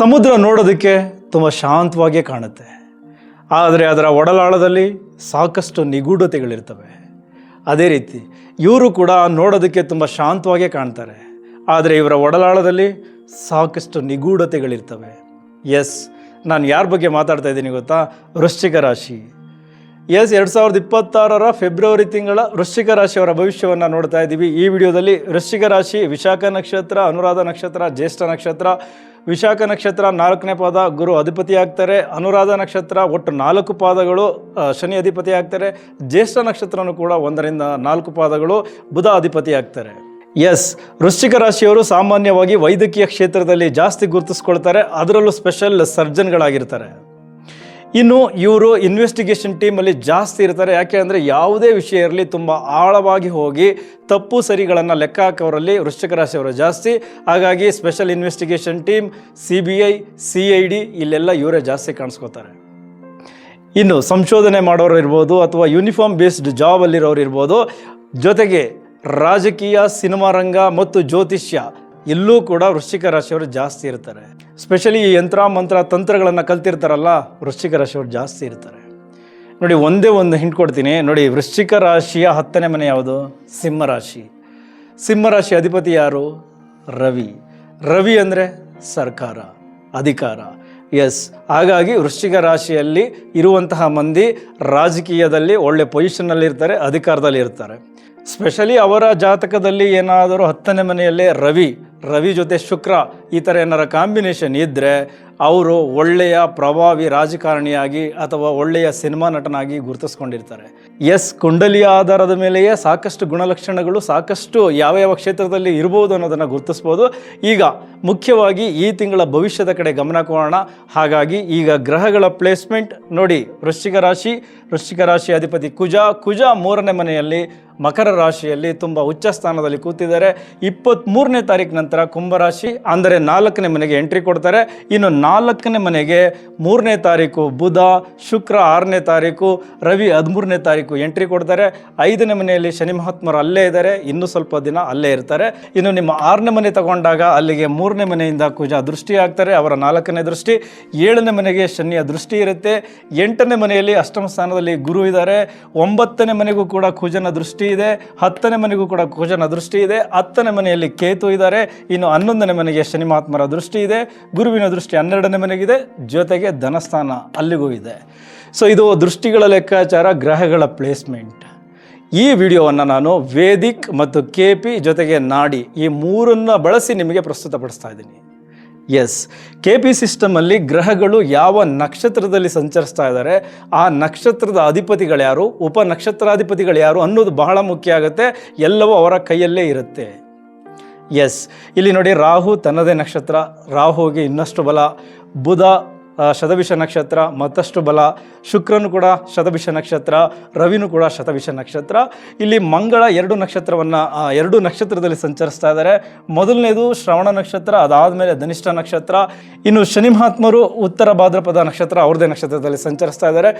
ಸಮುದ್ರ ನೋಡೋದಕ್ಕೆ ತುಂಬ ಶಾಂತವಾಗಿಯೇ ಕಾಣುತ್ತೆ. ಆದರೆ ಅದರ ಒಡಲಾಳದಲ್ಲಿ ಸಾಕಷ್ಟು ನಿಗೂಢತೆಗಳಿರ್ತವೆ. ಅದೇ ರೀತಿ ಇವರು ಕೂಡ ನೋಡೋದಕ್ಕೆ ತುಂಬ ಶಾಂತವಾಗೇ ಕಾಣ್ತಾರೆ. ಆದರೆ ಇವರ ಒಡಲಾಳದಲ್ಲಿ ಸಾಕಷ್ಟು ನಿಗೂಢತೆಗಳಿರ್ತವೆ. ಎಸ್, ನಾನು ಯಾರ ಬಗ್ಗೆ ಮಾತಾಡ್ತಾ ಇದ್ದೀನಿ ಗೊತ್ತಾ? ವೃಶ್ಚಿಕ ರಾಶಿ. ಎಸ್, ಎರಡು ಸಾವಿರದ ಇಪ್ಪತ್ತಾರರ ಫೆಬ್ರವರಿ ತಿಂಗಳ ವೃಶ್ಚಿಕ ರಾಶಿಯವರ ಭವಿಷ್ಯವನ್ನು ನೋಡ್ತಾ ಇದ್ದೀವಿ. ಈ ವಿಡಿಯೋದಲ್ಲಿ ವೃಶ್ಚಿಕ ರಾಶಿ, ವಿಶಾಖ ನಕ್ಷತ್ರ, ಅನುರಾಧ ನಕ್ಷತ್ರ, ಜ್ಯೇಷ್ಠ ನಕ್ಷತ್ರ ವಿಶಾಖ ನಕ್ಷತ್ರ ನಾಲ್ಕನೇ ಪಾದ ಗುರು ಅಧಿಪತಿ ಆಗ್ತಾರೆ ಅನುರಾಧ ನಕ್ಷತ್ರ ಒಟ್ಟು ನಾಲ್ಕು ಪಾದಗಳು ಶನಿ ಅಧಿಪತಿ ಆಗ್ತಾರೆ ಜ್ಯೇಷ್ಠ ನಕ್ಷತ್ರನೂ ಕೂಡ ಒಂದರಿಂದ ನಾಲ್ಕು ಪಾದಗಳು ಬುಧ ಅಧಿಪತಿ ಆಗ್ತಾರೆ ಎಸ್, ವೃಶ್ಚಿಕ ರಾಶಿಯವರು ಸಾಮಾನ್ಯವಾಗಿ ವೈದ್ಯಕೀಯ ಕ್ಷೇತ್ರದಲ್ಲಿ ಜಾಸ್ತಿ ಗುರುತಿಸ್ಕೊಳ್ತಾರೆ. ಅದರಲ್ಲೂ ಸ್ಪೆಷಲ್ ಸರ್ಜನ್ಗಳಾಗಿರ್ತಾರೆ. ಇನ್ನು ಇವರು ಇನ್ವೆಸ್ಟಿಗೇಷನ್ ಟೀಮಲ್ಲಿ ಜಾಸ್ತಿ ಇರ್ತಾರೆ. ಯಾಕೆ ಅಂದರೆ ಯಾವುದೇ ವಿಷಯ ಇರಲಿ ತುಂಬ ಆಳವಾಗಿ ಹೋಗಿ ತಪ್ಪು ಸರಿಗಳನ್ನು ಲೆಕ್ಕ ಹಾಕೋರಲ್ಲಿ ವೃಶ್ಚಿಕ ರಾಶಿಯವರು ಜಾಸ್ತಿ. ಹಾಗಾಗಿ special investigation team C B I C I D ಇಲ್ಲೆಲ್ಲ ಇವರೇ ಜಾಸ್ತಿ ಕಾಣಿಸ್ಕೋತಾರೆ. ಇನ್ನು ಸಂಶೋಧನೆ ಮಾಡೋರು ಇರ್ಬೋದು ಅಥವಾ ಯೂನಿಫಾರ್ಮ್ ಬೇಸ್ಡ್ ಜಾಬಲ್ಲಿರೋರು ಇರ್ಬೋದು. ಜೊತೆಗೆ ರಾಜಕೀಯ, ಸಿನಿಮಾ ರಂಗ ಮತ್ತು ಜ್ಯೋತಿಷ್ಯ ಎಲ್ಲೂ ಕೂಡ ವೃಶ್ಚಿಕ ರಾಶಿಯವರು ಜಾಸ್ತಿ ಇರ್ತಾರೆ. ಸ್ಪೆಷಲಿ ಈ ಯಂತ್ರ, ಮಂತ್ರ, ತಂತ್ರಗಳನ್ನು ಕಲ್ತಿರ್ತಾರಲ್ಲ, ವೃಶ್ಚಿಕ ರಾಶಿಯವರು ಜಾಸ್ತಿ ಇರ್ತಾರೆ. ನೋಡಿ, ಒಂದೇ ಒಂದು ಹಿಂಟ್ ಕೊಡ್ತೀನಿ. ನೋಡಿ, ವೃಶ್ಚಿಕ ರಾಶಿಯ ಹತ್ತನೇ ಮನೆ ಯಾವುದು? ಸಿಂಹರಾಶಿ ಸಿಂಹರಾಶಿ ಅಧಿಪತಿ ಯಾರು? ರವಿ. ರವಿ ಅಂದರೆ ಸರ್ಕಾರ, ಅಧಿಕಾರ. ಎಸ್ ಹಾಗಾಗಿ ವೃಶ್ಚಿಕ ರಾಶಿಯಲ್ಲಿ ಇರುವಂತಹ ಮಂದಿ ರಾಜಕೀಯದಲ್ಲಿ ಒಳ್ಳೆ ಪೊಸಿಷನ್ನಲ್ಲಿರ್ತಾರೆ ಅಧಿಕಾರದಲ್ಲಿ ಇರ್ತಾರೆ. ಸ್ಪೆಷಲಿ ಅವರ ಜಾತಕದಲ್ಲಿ ಏನಾದರೂ ಹತ್ತನೇ ಮನೆಯಲ್ಲೇ ರವಿ ರವಿ ಜೊತೆ ಶುಕ್ರ ಈ ಥರ ಏನಾರ ಕಾಂಬಿನೇಷನ್ ಇದ್ದರೆ ಅವರು ಒಳ್ಳೆಯ ಪ್ರಭಾವಿ ರಾಜಕಾರಣಿಯಾಗಿ ಅಥವಾ ಒಳ್ಳೆಯ ಸಿನಿಮಾ ನಟನಾಗಿ ಗುರುತಿಸ್ಕೊಂಡಿರ್ತಾರೆ. ಎಸ್ ಕುಂಡಲಿಯ ಆಧಾರದ ಮೇಲೆಯೇ ಸಾಕಷ್ಟು ಗುಣಲಕ್ಷಣಗಳು ಸಾಕಷ್ಟು ಯಾವ ಯಾವ ಕ್ಷೇತ್ರದಲ್ಲಿ ಇರ್ಬೋದು ಅನ್ನೋದನ್ನು ಗುರುತಿಸ್ಬೋದು. ಈಗ ಮುಖ್ಯವಾಗಿ ಈ ತಿಂಗಳ ಭವಿಷ್ಯದ ಕಡೆ ಗಮನ ಕೊಡೋಣ. ಹಾಗಾಗಿ ಈಗ ಗ್ರಹಗಳ ಪ್ಲೇಸ್ಮೆಂಟ್ ನೋಡಿ, ವೃಶ್ಚಿಕ ರಾಶಿ ವೃಶ್ಚಿಕ ರಾಶಿ ಅಧಿಪತಿ ಕುಜ ಕುಜ ಮೂರನೇ ಮನೆಯಲ್ಲಿ ಮಕರ ರಾಶಿಯಲ್ಲಿ ತುಂಬ ಉಚ್ಚ ಸ್ಥಾನದಲ್ಲಿ ಕೂತಿದ್ದಾರೆ. ಇಪ್ಪತ್ತ್ಮೂರನೇ ತಾರೀಕು ನಂತರ ಕುಂಭರಾಶಿ ಅಂದರೆ ನಾಲ್ಕನೇ ಮನೆಗೆ ಎಂಟ್ರಿ ಕೊಡ್ತಾರೆ. ಇನ್ನು ನಾಲ್ಕನೇ ಮನೆಗೆ ಮೂರನೇ ತಾರೀಕು ಬುಧ, ಶುಕ್ರ ಆರನೇ ತಾರೀಕು ರವಿ ಹದಿಮೂರನೇ ತಾರೀಕು ಎಂಟ್ರಿ ಕೊಡ್ತಾರೆ. ಐದನೇ ಮನೆಯಲ್ಲಿ ಶನಿ ಮಹಾತ್ಮರು ಅಲ್ಲೇ ಇದ್ದಾರೆ. ಇನ್ನೂ ಸ್ವಲ್ಪ ದಿನ ಅಲ್ಲೇ ಇರ್ತಾರೆ. ಇನ್ನು ನಿಮ್ಮ ಆರನೇ ಮನೆ ತಗೊಂಡಾಗ ಅಲ್ಲಿಗೆ ಮೂರನೇ ಮನೆಯಿಂದ ಕುಜ ದೃಷ್ಟಿ ಆಗ್ತಾರೆ, ಅವರ ನಾಲ್ಕನೇ ದೃಷ್ಟಿ. ಏಳನೇ ಮನೆಗೆ ಶನಿಯ ದೃಷ್ಟಿ ಇರುತ್ತೆ. ಎಂಟನೇ ಮನೆಯಲ್ಲಿ ಅಷ್ಟಮ ಸ್ಥಾನದಲ್ಲಿ ಗುರು ಇದ್ದಾರೆ. ಒಂಬತ್ತನೇ ಮನೆಗೂ ಕೂಡ ಕುಜನ ದೃಷ್ಟಿ ಇದೆ, ಹತ್ತನೇ ಮನೆಗೂ ಕೂಡ ಕುಜನ ದೃಷ್ಟಿ ಇದೆ, ಹತ್ತನೇ ಮನೆಯಲ್ಲಿ ಕೇತು ಇದ್ದಾರೆ, ಇನ್ನು ಹನ್ನೊಂದನೇ ಮನೆಗೆ ಶನಿ ಮಹಾತ್ಮರ ದೃಷ್ಟಿ ಇದೆ, ಗುರುವಿನ ದೃಷ್ಟಿ ಹನ್ನೆರಡನೇ ಮನೆಗಿದೆ, ಜೊತೆಗೆ ಧನಸ್ಥಾನ ಅಲ್ಲಿಗೂ ಇದೆ. ಸೊ ಇದು ದೃಷ್ಟಿಗಳ ಲೆಕ್ಕಾಚಾರ, ಗ್ರಹಗಳ ಪ್ಲೇಸ್ಮೆಂಟ್ ಈ ವಿಡಿಯೋವನ್ನು ನಾನು ವೇದಿಕ್ ಮತ್ತು ಕೆ ಪಿ ಜೊತೆಗೆ ನಾಡಿ ಈ ಮೂರನ್ನು ಬಳಸಿ ನಿಮಗೆ ಪ್ರಸ್ತುತಪಡಿಸ್ತಾ ಇದ್ದೀನಿ. ಎಸ್ ಕೆ ಪಿ ಸಿಸ್ಟಮಲ್ಲಿ ಗ್ರಹಗಳು ಯಾವ ನಕ್ಷತ್ರದಲ್ಲಿ ಸಂಚರಿಸ್ತಾ ಇದ್ದಾರೆ, ಆ ನಕ್ಷತ್ರದ ಅಧಿಪತಿಗಳು ಯಾರು, ಉಪ ನಕ್ಷತ್ರಾಧಿಪತಿಗಳು ಯಾರು ಅನ್ನೋದು ಬಹಳ ಮುಖ್ಯ ಆಗುತ್ತೆ, ಎಲ್ಲವೂ ಅವರ ಕೈಯಲ್ಲೇ ಇರುತ್ತೆ. ಎಸ್ ಇಲ್ಲಿ ನೋಡಿ ರಾಹು ತನ್ನದೇ ನಕ್ಷತ್ರ, ರಾಹುಗೆ ಇನ್ನಷ್ಟು ಬಲ, ಬುಧ ಶತಭಿಷ ನಕ್ಷತ್ರ, ಮತ್ತಷ್ಟು ಬಲ, ಶುಕ್ರನು ಕೂಡ ಶತಭಿಷ ನಕ್ಷತ್ರ, ರವಿನು ಕೂಡ ಶತಭಿಷ ನಕ್ಷತ್ರ. ಇಲ್ಲಿ ಮಂಗಳ ಎರಡು ನಕ್ಷತ್ರವನ್ನು ಎರಡು ನಕ್ಷತ್ರದಲ್ಲಿ ಸಂಚರಿಸ್ತಾ ಇದ್ದಾರೆ. ಮೊದಲನೇದು ಶ್ರವಣ ನಕ್ಷತ್ರ, ಅದಾದಮೇಲೆ ಧನಿಷ್ಠ ನಕ್ಷತ್ರ. ಇನ್ನು ಶನಿ ಮಹಾತ್ಮರು ಉತ್ತರ ಭಾದ್ರಪದ ನಕ್ಷತ್ರ ಅವ್ರದೇ ನಕ್ಷತ್ರದಲ್ಲಿ ಸಂಚರಿಸ್ತಾ ಇದ್ದಾರೆ.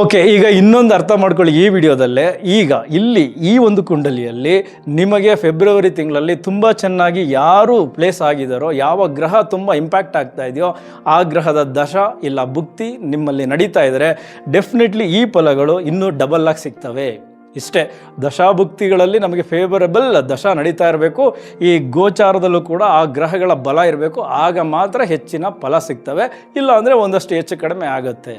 ಓಕೆ ಈಗ ಇನ್ನೊಂದು ಅರ್ಥ ಮಾಡ್ಕೊಳ್ಳಿ ಈ ವಿಡಿಯೋದಲ್ಲೇ. ಈಗ ಇಲ್ಲಿ ಈ ಒಂದು ಕುಂಡಲಿಯಲ್ಲಿ ನಿಮಗೆ ಫೆಬ್ರವರಿ ತಿಂಗಳಲ್ಲಿ ತುಂಬ ಚೆನ್ನಾಗಿ ಯಾರು ಪ್ಲೇಸ್ ಆಗಿದ್ದಾರೋ ಯಾವ ಗ್ರಹ ತುಂಬ ಇಂಪ್ಯಾಕ್ಟ್ ಆಗ್ತಾ ಇದೆಯೋ ಆ ಗ್ರಹದ ದಶ ಇಲ್ಲ ಭುಕ್ತಿ ನಿಮ್ಮಲ್ಲಿ ನಡೀತಾ ಇದ್ದರೆ ಡೆಫಿನೆಟ್ಲಿ ಈ ಫಲಗಳು ಇನ್ನೂ ಡಬಲ್ ಆಗಿ ಸಿಗ್ತವೆ. ಇಷ್ಟೇ ದಶಾಭುಕ್ತಿಗಳಲ್ಲಿ ನಮಗೆ ಫೇವರಬಲ್ ದಶ ನಡೀತಾ ಇರಬೇಕು. ಈ ಗೋಚಾರದಲ್ಲೂ ಕೂಡ ಆ ಗ್ರಹಗಳ ಬಲ ಇರಬೇಕು. ಆಗ ಮಾತ್ರ ಹೆಚ್ಚಿನ ಫಲ ಸಿಗ್ತವೆ. ಇಲ್ಲ ಅಂದರೆ ಒಂದಷ್ಟು ಹೆಚ್ಚು ಕಡಿಮೆ ಆಗುತ್ತೆ.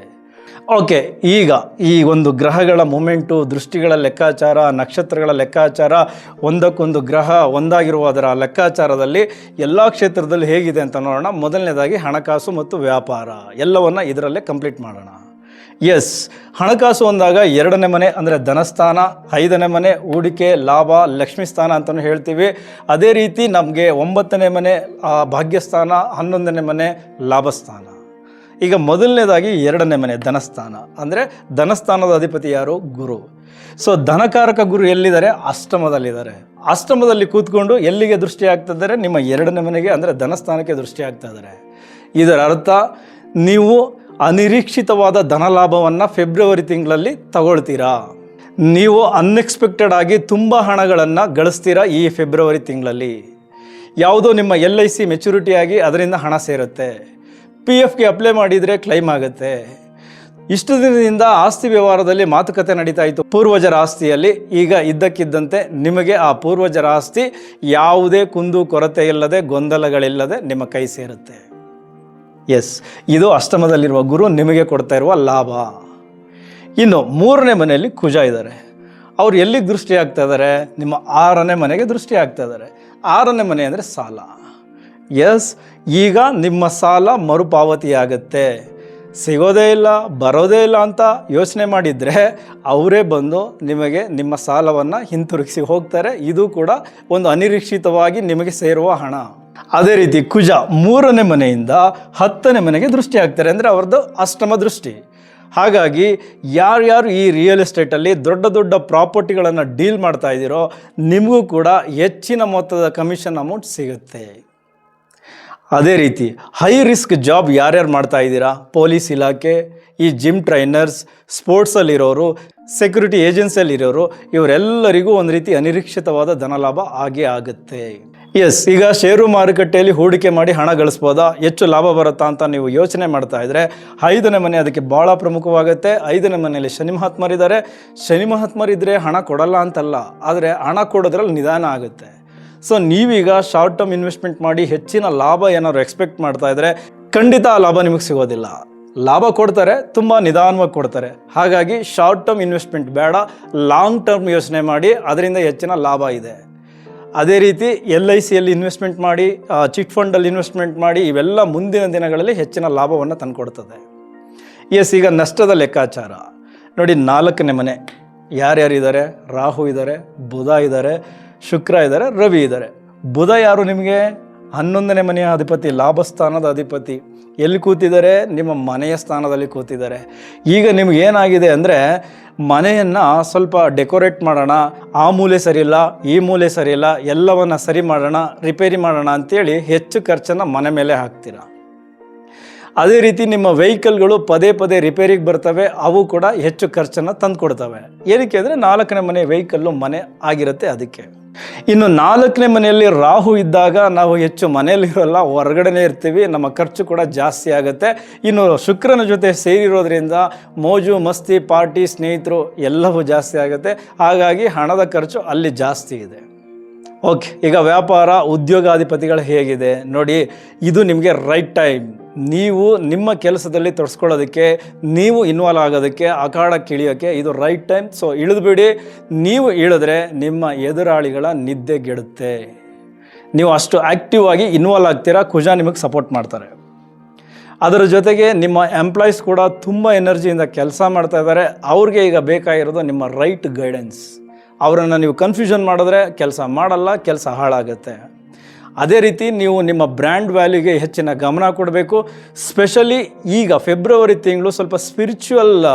ಓಕೆ ಈಗ ಈ ಒಂದು ಗ್ರಹಗಳ ಮೂಮೆಂಟು ದೃಷ್ಟಿಗಳ ಲೆಕ್ಕಾಚಾರ, ನಕ್ಷತ್ರಗಳ ಲೆಕ್ಕಾಚಾರ, ಒಂದಕ್ಕೊಂದು ಗ್ರಹ ಒಂದಾಗಿರುವ ಅದರ ಲೆಕ್ಕಾಚಾರದಲ್ಲಿ ಎಲ್ಲ ಕ್ಷೇತ್ರದಲ್ಲಿ ಹೇಗಿದೆ ಅಂತ ನೋಡೋಣ. ಮೊದಲನೇದಾಗಿ ಹಣಕಾಸು ಮತ್ತು ವ್ಯಾಪಾರ, ಎಲ್ಲವನ್ನು ಇದರಲ್ಲೇ ಕಂಪ್ಲೀಟ್ ಮಾಡೋಣ. ಎಸ್ ಹಣಕಾಸು ಅಂದಾಗ ಎರಡನೇ ಮನೆ ಅಂದರೆ ಧನಸ್ಥಾನ, ಐದನೇ ಮನೆ ಹೂಡಿಕೆ, ಲಾಭ, ಲಕ್ಷ್ಮಿ ಸ್ಥಾನ ಅಂತಲೂ ಹೇಳ್ತೀವಿ. ಅದೇ ರೀತಿ ನಮಗೆ ಒಂಬತ್ತನೇ ಮನೆ ಭಾಗ್ಯಸ್ಥಾನ, ಹನ್ನೊಂದನೇ ಮನೆ, ಲಾಭಸ್ಥಾನ. ಈಗ ಮೊದಲನೇದಾಗಿ ಎರಡನೇ ಮನೆ, ಧನಸ್ಥಾನ. ಅಂದರೆ ಧನಸ್ಥಾನದ ಅಧಿಪತಿ ಯಾರು? ಗುರು. ಸೊ ಧನಕಾರಕ ಗುರು ಎಲ್ಲಿದ್ದಾರೆ? ಅಷ್ಟಮದಲ್ಲಿದ್ದಾರೆ. ಅಷ್ಟಮದಲ್ಲಿ ಕೂತ್ಕೊಂಡು ಎಲ್ಲಿಗೆ ದೃಷ್ಟಿ ಆಗ್ತಿದ್ದಾರೆ ನಿಮ್ಮ ಎರಡನೇ ಮನೆಗೆ, ಅಂದರೆ ಧನಸ್ಥಾನಕ್ಕೆ ದೃಷ್ಟಿ ಆಗ್ತಾ ಇದರ ಅರ್ಥ, ನೀವು ಅನಿರೀಕ್ಷಿತವಾದ ಧನಲಾಭವನ್ನು ಫೆಬ್ರವರಿ ತಿಂಗಳಲ್ಲಿ ತಗೊಳ್ತೀರಾ? ನೀವು ಅನ್ಎಕ್ಸ್ಪೆಕ್ಟೆಡ್ ಆಗಿ ತುಂಬ ಹಣಗಳನ್ನು ಗಳಿಸ್ತೀರಾ ಈ ಫೆಬ್ರವರಿ ತಿಂಗಳಲ್ಲಿ? ಯಾವುದೋ ನಿಮ್ಮ ಎಲ್ ಐ ಸಿ ಮೆಚುರಿಟಿ ಆಗಿ ಅದರಿಂದ ಹಣ ಸೇರುತ್ತೆ. ಪಿ ಎಫ್ಗೆ ಅಪ್ಲೈ ಮಾಡಿದರೆ ಕ್ಲೈಮ್ ಆಗುತ್ತೆ. ಇಷ್ಟು ದಿನದಿಂದ ಆಸ್ತಿ ವ್ಯವಹಾರದಲ್ಲಿ ಮಾತುಕತೆ ನಡೀತಾ ಇತ್ತು. ಪೂರ್ವಜರ ಆಸ್ತಿಯಲ್ಲಿ ಈಗ ಇದ್ದಕ್ಕಿದ್ದಂತೆ ನಿಮಗೆ ಆ ಪೂರ್ವಜರ ಆಸ್ತಿ ಯಾವುದೇ ಕುಂದು ಕೊರತೆ ಇಲ್ಲದೆ ಗೊಂದಲಗಳಿಲ್ಲದೆ ನಿಮ್ಮ ಕೈ ಸೇರುತ್ತೆ. ಎಸ್ ಇದು ಅಷ್ಟಮದಲ್ಲಿರುವ ಗುರು ನಿಮಗೆ ಕೊಡ್ತಾ ಇರುವ ಲಾಭ. ಇನ್ನು ಮೂರನೇ ಮನೆಯಲ್ಲಿ ಕುಜ ಇದ್ದಾರೆ. ಅವ್ರು ಎಲ್ಲಿಗೆ ದೃಷ್ಟಿ ಆಗ್ತಾ ಇದ್ದಾರೆ? ನಿಮ್ಮ ಆರನೇ ಮನೆಗೆ ದೃಷ್ಟಿ ಆಗ್ತಾ ಇದ್ದಾರೆ. ಆರನೇ ಮನೆ ಅಂದರೆ ಸಾಲ. ಎಸ್ ಈಗ ನಿಮ್ಮ ಸಾಲ ಮರುಪಾವತಿಯಾಗತ್ತೆ. ಸಿಗೋದೇ ಇಲ್ಲ, ಬರೋದೇ ಇಲ್ಲ ಅಂತ ಯೋಚನೆ ಮಾಡಿದರೆ ಅವರೇ ಬಂದು ನಿಮಗೆ ನಿಮ್ಮ ಸಾಲವನ್ನು ಹಿಂತಿರುಗಿಸಿ ಹೋಗ್ತಾರೆ. ಇದು ಕೂಡ ಒಂದು ಅನಿರೀಕ್ಷಿತವಾಗಿ ನಿಮಗೆ ಸೇರುವ ಹಣ. ಅದೇ ರೀತಿ ಕುಜ ಮೂರನೇ ಮನೆಯಿಂದ ಹತ್ತನೇ ಮನೆಗೆ ದೃಷ್ಟಿ ಆಗ್ತಾರೆ ಅಂದರೆ ಅವ್ರದ್ದು ಅಷ್ಟಮ ದೃಷ್ಟಿ. ಹಾಗಾಗಿ ಯಾರ್ಯಾರು ಈ ರಿಯಲ್ ಎಸ್ಟೇಟಲ್ಲಿ ದೊಡ್ಡ ದೊಡ್ಡ ಪ್ರಾಪರ್ಟಿಗಳನ್ನು ಡೀಲ್ ಮಾಡ್ತಾ ಇದ್ದೀರೋ, ನಿಮಗೂ ಕೂಡ ಹೆಚ್ಚಿನ ಮೊತ್ತದ ಕಮಿಷನ್ ಅಮೌಂಟ್ ಸಿಗುತ್ತೆ. ಅದೇ ರೀತಿ ಹೈ ರಿಸ್ಕ್ ಜಾಬ್ ಯಾರ್ಯಾರು ಮಾಡ್ತಾ ಇದ್ದೀರಾ? ಪೊಲೀಸ್ ಇಲಾಖೆ, ಈ ಜಿಮ್ ಟ್ರೈನರ್ಸ್ ಸ್ಪೋರ್ಟ್ಸಲ್ಲಿರೋರು ಸೆಕ್ಯೂರಿಟಿ ಏಜೆನ್ಸಿಯಲ್ಲಿರೋರು ಇವರೆಲ್ಲರಿಗೂ ಒಂದು ರೀತಿ ಅನಿರೀಕ್ಷಿತವಾದ ಧನಲಾಭ ಆಗೇ ಆಗುತ್ತೆ. ಎಸ್ ಈಗ ಷೇರು ಮಾರುಕಟ್ಟೆಯಲ್ಲಿ ಹೂಡಿಕೆ ಮಾಡಿ ಹಣ ಗಳಿಸ್ಬೋದಾ? ಹೆಚ್ಚು ಲಾಭ ಬರುತ್ತಾ ಅಂತ ನೀವು ಯೋಚನೆ ಮಾಡ್ತಾ ಇದ್ರೆ, ಐದನೇ ಮನೆ ಅದಕ್ಕೆ ಭಾಳ ಪ್ರಮುಖವಾಗುತ್ತೆ. ಐದನೇ ಮನೆಯಲ್ಲಿ ಶನಿ ಮಹಾತ್ಮರಿದ್ದಾರೆ. ಶನಿ ಮಹಾತ್ಮರಿದ್ರೆ ಹಣ ಕೊಡಲ್ಲ ಅಂತಲ್ಲ, ಆದರೆ ಹಣ ಕೊಡೋದ್ರಲ್ಲಿ ನಿಧಾನ ಆಗುತ್ತೆ. ಸೊ ನೀವೀಗ ಶಾರ್ಟ್ ಟರ್ಮ್ ಇನ್ವೆಸ್ಟ್ಮೆಂಟ್ ಮಾಡಿ ಹೆಚ್ಚಿನ ಲಾಭ ಏನಾದ್ರು ಎಕ್ಸ್ಪೆಕ್ಟ್ ಮಾಡ್ತಾ ಇದ್ರೆ ಖಂಡಿತ ಆ ಲಾಭ ನಿಮಗೆ ಸಿಗೋದಿಲ್ಲ. ಲಾಭ ಕೊಡ್ತಾರೆ, ತುಂಬ ನಿಧಾನವಾಗಿ ಕೊಡ್ತಾರೆ. ಹಾಗಾಗಿ ಶಾರ್ಟ್ ಟರ್ಮ್ ಇನ್ವೆಸ್ಟ್ಮೆಂಟ್ ಬೇಡ ಲಾಂಗ್ ಟರ್ಮ್ ಯೋಚನೆ ಮಾಡಿ, ಅದರಿಂದ ಹೆಚ್ಚಿನ ಲಾಭ ಇದೆ. ಅದೇ ರೀತಿ ಎಲ್ ಐ ಸಿಯಲ್ಲಿ ಇನ್ವೆಸ್ಟ್ಮೆಂಟ್ ಮಾಡಿ ಚಿಟ್ ಫಂಡಲ್ಲಿ ಇನ್ವೆಸ್ಟ್ಮೆಂಟ್ ಮಾಡಿ, ಇವೆಲ್ಲ ಮುಂದಿನ ದಿನಗಳಲ್ಲಿ ಹೆಚ್ಚಿನ ಲಾಭವನ್ನು ತಂದುಕೊಡ್ತದೆ. ಎಸ್ ಈಗ ನಷ್ಟದ ಲೆಕ್ಕಾಚಾರ. ನೋಡಿ, ನಾಲ್ಕನೇ ಮನೆ. ಯಾರ್ಯಾರಿದ್ದಾರೆ? ರಾಹು ಇದ್ದಾರೆ, ಬುಧ ಇದ್ದಾರೆ. ಶುಕ್ರ ಇದ್ದಾರೆ, ರವಿ ಇದ್ದಾರೆ. ಬುಧ ಯಾರು ನಿಮಗೆ? ಹನ್ನೊಂದನೇ ಮನೆಯ ಅಧಿಪತಿ, ಲಾಭಸ್ಥಾನದ ಅಧಿಪತಿ. ಎಲ್ಲಿ ಕೂತಿದ್ದಾರೆ? ನಿಮ್ಮ ಮನೆಯ ಸ್ಥಾನದಲ್ಲಿ ಕೂತಿದ್ದಾರೆ. ಈಗ ನಿಮ್ಗೆ ಏನಾಗಿದೆ ಅಂದರೆ, ಮನೆಯನ್ನು ಸ್ವಲ್ಪ ಡೆಕೋರೇಟ್ ಮಾಡೋಣ. ಆ ಮೂಲೆ ಸರಿಯಿಲ್ಲ, ಈ ಮೂಲೆ ಸರಿಯಿಲ್ಲ, ಎಲ್ಲವನ್ನು ಸರಿ ಮಾಡೋಣ, ರಿಪೇರಿ ಮಾಡೋಣ ಅಂತೇಳಿ ಹೆಚ್ಚು ಖರ್ಚನ್ನು ಮನೆ ಮೇಲೆ ಹಾಕ್ತೀರಾ? ಅದೇ ರೀತಿ ನಿಮ್ಮ ವೆಹಿಕಲ್ಗಳು ಪದೇ ಪದೇ ರಿಪೇರಿಗೆ ಬರ್ತವೆ, ಅವು ಕೂಡ ಹೆಚ್ಚು ಖರ್ಚನ್ನು ತಂದುಕೊಡ್ತವೆ. ಏನಕ್ಕೆ ಅಂದರೆ ನಾಲ್ಕನೇ ಮನೆ ವೆಹಿಕಲ್ಲು ಮನೆ ಆಗಿರುತ್ತೆ ಅದಕ್ಕೆ. ಇನ್ನು ನಾಲ್ಕನೇ ಮನೆಯಲ್ಲಿ ರಾಹು ಇದ್ದಾಗ ನಾವು ಹೆಚ್ಚು ಮನೆಯಲ್ಲಿರೋಲ್ಲ, ಹೊರಗಡೆನೇ ಇರ್ತೀವಿ, ನಮ್ಮ ಖರ್ಚು ಕೂಡ ಜಾಸ್ತಿ ಆಗುತ್ತೆ. ಇನ್ನು ಶುಕ್ರನ ಜೊತೆ ಸೇರಿರೋದ್ರಿಂದ ಮೋಜು, ಮಸ್ತಿ, ಪಾರ್ಟಿ, ಸ್ನೇಹಿತರು ಎಲ್ಲವೂ ಜಾಸ್ತಿ ಆಗುತ್ತೆ. ಹಾಗಾಗಿ ಹಣದ ಖರ್ಚು ಅಲ್ಲಿ ಜಾಸ್ತಿ ಇದೆ. ಓಕೆ, ಈಗ ವ್ಯಾಪಾರ, ಉದ್ಯೋಗಾಧಿಪತಿಗಳು ಹೇಗಿದೆ? ನೋಡಿ, ಇದು ನಿಮಗೆ ರೈಟ್ ಟೈಮ್ ನೀವು ನಿಮ್ಮ ಕೆಲಸದಲ್ಲಿ ತೊಡಸ್ಕೊಳ್ಳೋದಕ್ಕೆ, ನೀವು ಇನ್ವಾಲ್ವ್ ಆಗೋದಕ್ಕೆ, ಅಖಾಡಕ್ಕೆ ಇಳಿಯೋಕ್ಕೆ ಇದು ರೈಟ್ ಟೈಮ್ ಸೊ ಇಳಿದ್ಬಿಡಿ. ನೀವು ಇಳಿದ್ರೆ ನಿಮ್ಮ ಎದುರಾಳಿಗಳ ನಿದ್ದೆಗೆಡುತ್ತೆ ನೀವು ಅಷ್ಟು ಆ್ಯಕ್ಟಿವ್ ಆಗಿ ಇನ್ವಾಲ್ವ್ ಆಗ್ತೀರಾ? ಕುಜ ನಿಮಗೆ ಸಪೋರ್ಟ್ ಮಾಡ್ತಾರೆ. ಅದರ ಜೊತೆಗೆ ನಿಮ್ಮ ಎಂಪ್ಲಾಯೀಸ್ ಕೂಡ ತುಂಬ ಎನರ್ಜಿಯಿಂದ ಕೆಲಸ ಮಾಡ್ತಾ ಇದ್ದಾರೆ. ಅವ್ರಿಗೆ ಈಗ ಬೇಕಾಗಿರೋದು ನಿಮ್ಮ ರೈಟ್ ಗೈಡೆನ್ಸ್ ಅವರನ್ನು ನೀವು ಕನ್ಫ್ಯೂಷನ್ ಮಾಡಿದ್ರೆ ಕೆಲಸ ಮಾಡಲ್ಲ, ಕೆಲಸ ಹಾಳಾಗುತ್ತೆ. ಅದೇ ರೀತಿ ನೀವು ನಿಮ್ಮ ಬ್ರ್ಯಾಂಡ್ ವ್ಯಾಲ್ಯೂಗೆ ಹೆಚ್ಚಿನ ಗಮನ ಕೊಡಬೇಕು. ಸ್ಪೆಷಲಿ ಈಗ ಫೆಬ್ರವರಿ ತಿಂಗಳು ಸ್ವಲ್ಪ ಸ್ಪಿರಿಚುವಲ್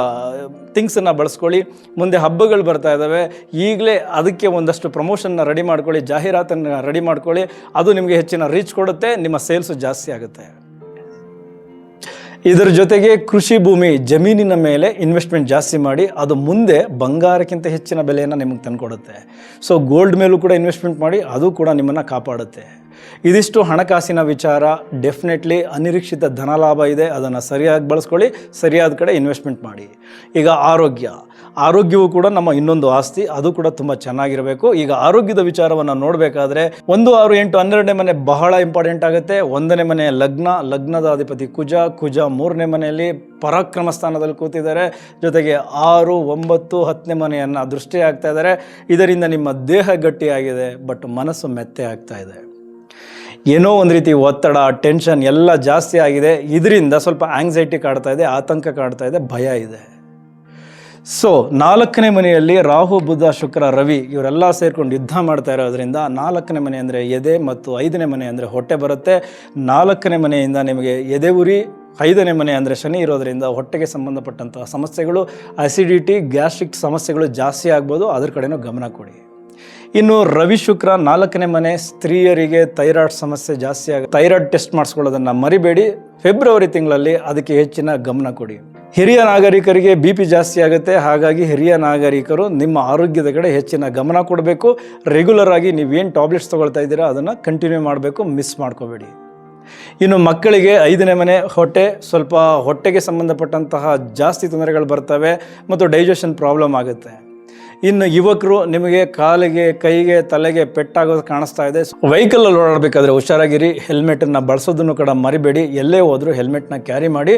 ಥಿಂಗ್ಸನ್ನು ಬಳಸ್ಕೊಳ್ಳಿ. ಮುಂದೆ ಹಬ್ಬಗಳು ಬರ್ತಾ ಇದ್ದಾವೆ ಈಗಲೇ ಅದಕ್ಕೆ ಒಂದಷ್ಟು ಪ್ರಮೋಷನ್ನ ರೆಡಿ ಮಾಡ್ಕೊಳ್ಳಿ. ಜಾಹೀರಾತನ್ನು ರೆಡಿ ಮಾಡ್ಕೊಳ್ಳಿ. ಅದು ನಿಮಗೆ ಹೆಚ್ಚಿನ ರೀಚ್ ಕೊಡುತ್ತೆ. ನಿಮ್ಮ ಸೇಲ್ಸು ಜಾಸ್ತಿ ಆಗುತ್ತೆ. ಇದರ ಜೊತೆಗೆ ಕೃಷಿ ಭೂಮಿ ಜಮೀನಿನ ಮೇಲೆ ಇನ್ವೆಸ್ಟ್ಮೆಂಟ್ ಜಾಸ್ತಿ ಮಾಡಿ, ಅದು ಮುಂದೆ ಬಂಗಾರಕ್ಕಿಂತ ಹೆಚ್ಚಿನ ಬೆಲೆಯನ್ನು ನಿಮಗೆ ತಂದುಕೊಡುತ್ತೆ. ಸೊ ಗೋಲ್ಡ್ ಮೇಲೂ ಕೂಡ ಇನ್ವೆಸ್ಟ್ಮೆಂಟ್ ಮಾಡಿ, ಅದು ಕೂಡ ನಿಮ್ಮನ್ನು ಕಾಪಾಡುತ್ತೆ. ಇದಿಷ್ಟು ಹಣಕಾಸಿನ ವಿಚಾರ. ಡೆಫಿನೆಟ್ಲಿ ಅನಿರೀಕ್ಷಿತ ಧನಲಾಭ ಇದೆ. ಅದನ್ನು ಸರಿಯಾಗಿ ಬಳಸ್ಕೊಳ್ಳಿ, ಸರಿಯಾದ ಕಡೆ ಇನ್ವೆಸ್ಟ್ಮೆಂಟ್ ಮಾಡಿ. ಈಗ ಆರೋಗ್ಯ. ಆರೋಗ್ಯವು ಕೂಡ ನಮ್ಮ ಇನ್ನೊಂದು ಆಸ್ತಿ, ಅದು ಕೂಡ ತುಂಬ ಚೆನ್ನಾಗಿರಬೇಕು. ಈಗ ಆರೋಗ್ಯದ ವಿಚಾರವನ್ನು ನೋಡಬೇಕಾದ್ರೆ, ಒಂದು ಆರು ಎಂಟು ಹನ್ನೆರಡನೇ ಮನೆ ಬಹಳ ಇಂಪಾರ್ಟೆಂಟ್ ಆಗುತ್ತೆ. ಒಂದನೇ ಮನೆ ಲಗ್ನ, ಲಗ್ನದ ಅಧಿಪತಿ ಕುಜ ಕುಜ ಮೂರನೇ ಮನೆಯಲ್ಲಿ ಪರಾಕ್ರಮ ಸ್ಥಾನದಲ್ಲಿ ಕೂತಿದ್ದಾರೆ. ಜೊತೆಗೆ ಆರು, ಒಂಬತ್ತು, ಹತ್ತನೇ ಮನೆಯನ್ನು ದೃಷ್ಟಿ ಆಗ್ತಾ ಇದ್ದಾರೆ. ಇದರಿಂದ ನಿಮ್ಮ ದೇಹ ಗಟ್ಟಿಯಾಗಿದೆ ಬಟ್ ಮನಸ್ಸು ಮೆತ್ತೆ ಆಗ್ತಾ ಇದೆ. ಏನೋ ಒಂದು ರೀತಿ ಒತ್ತಡ ಟೆನ್ಷನ್ ಎಲ್ಲ ಜಾಸ್ತಿ ಆಗಿದೆ. ಇದರಿಂದ ಸ್ವಲ್ಪ ಆಂಗ್ಸೈಟಿ ಕಾಡ್ತಾ ಇದೆ, ಆತಂಕ ಕಾಡ್ತಾ ಇದೆ, ಭಯ ಇದೆ. ಸೊ ನಾಲ್ಕನೇ ಮನೆಯಲ್ಲಿ ರಾಹು, ಬುಧ, ಶುಕ್ರ, ರವಿ ಇವರೆಲ್ಲ ಸೇರ್ಕೊಂಡು ಯುದ್ಧ ಮಾಡ್ತಾ ಇರೋದ್ರಿಂದ ನಾಲ್ಕನೇ ಮನೆ ಅಂದರೆ ಎದೆ ಮತ್ತು ಐದನೇ ಮನೆ ಅಂದರೆ ಹೊಟ್ಟೆ ಬರುತ್ತೆ. ನಾಲ್ಕನೇ ಮನೆಯಿಂದ ನಿಮಗೆ ಎದೆ ಉರಿ, ಐದನೇ ಮನೆ ಅಂದರೆ ಶನಿ ಇರೋದರಿಂದ ಹೊಟ್ಟೆಗೆ ಸಂಬಂಧಪಟ್ಟಂತಹ ಸಮಸ್ಯೆಗಳು ಅಸಿಡಿಟಿ ಗ್ಯಾಸ್ಟ್ರಿಕ್ ಸಮಸ್ಯೆಗಳು ಜಾಸ್ತಿ ಆಗ್ಬೋದು. ಅದ್ರ ಕಡೆನೂ ಗಮನ ಕೊಡಿ. ಇನ್ನು ರವಿ ಶುಕ್ರ ನಾಲ್ಕನೇ ಮನೆ ಸ್ತ್ರೀಯರಿಗೆ ಥೈರಾಯ್ಡ್ ಸಮಸ್ಯೆ ಜಾಸ್ತಿ ಆಗ ಥೈರಾಯ್ಡ್ ಟೆಸ್ಟ್ ಮಾಡಿಸ್ಕೊಳ್ಳೋದನ್ನು ಮರಿಬೇಡಿ. ಫೆಬ್ರವರಿ ತಿಂಗಳಲ್ಲಿ ಅದಕ್ಕೆ ಹೆಚ್ಚಿನ ಗಮನ ಕೊಡಿ. ಹಿರಿಯ ನಾಗರಿಕರಿಗೆ ಬಿ ಪಿ ಜಾಸ್ತಿ ಆಗುತ್ತೆ. ಹಾಗಾಗಿ ಹಿರಿಯ ನಾಗರಿಕರು ನಿಮ್ಮ ಆರೋಗ್ಯದ ಕಡೆ ಹೆಚ್ಚಿನ ಗಮನ ಕೊಡಬೇಕು. ರೆಗ್ಯುಲರ್ ಆಗಿ ನೀವೇನು ಟಾಬ್ಲೆಟ್ಸ್ ತೊಗೊಳ್ತಾ ಇದ್ದೀರಾ ಅದನ್ನು ಕಂಟಿನ್ಯೂ ಮಾಡಬೇಕು. ಮಿಸ್ ಮಾಡ್ಕೋಬೇಡಿ. ಇನ್ನು ಮಕ್ಕಳಿಗೆ ಐದನೇ ಮನೆ ಹೊಟ್ಟೆ. ಸ್ವಲ್ಪ ಹೊಟ್ಟೆಗೆ ಸಂಬಂಧಪಟ್ಟಂತಹ ಜಾಸ್ತಿ ತೊಂದರೆಗಳು ಬರ್ತವೆ ಮತ್ತು ಡೈಜೆಷನ್ ಪ್ರಾಬ್ಲಮ್ ಆಗುತ್ತೆ. ಇನ್ನು ಯುವಕರು ನಿಮಗೆ ಕಾಲಿಗೆ, ಕೈಗೆ, ತಲೆಗೆ ಪೆಟ್ಟಾಗೋದು ಕಾಣಿಸ್ತಾ ಇದೆ. ವೆಹಿಕಲಲ್ಲಿ ಓಡಾಡಬೇಕಾದ್ರೆ ಹುಷಾರಾಗಿರಿ. ಹೆಲ್ಮೆಟನ್ನು ಬಳಸೋದನ್ನು ಕೂಡ ಮರಿಬೇಡಿ. ಎಲ್ಲೇ ಹೋದರೂ ಹೆಲ್ಮೆಟ್ನ ಕ್ಯಾರಿ ಮಾಡಿ.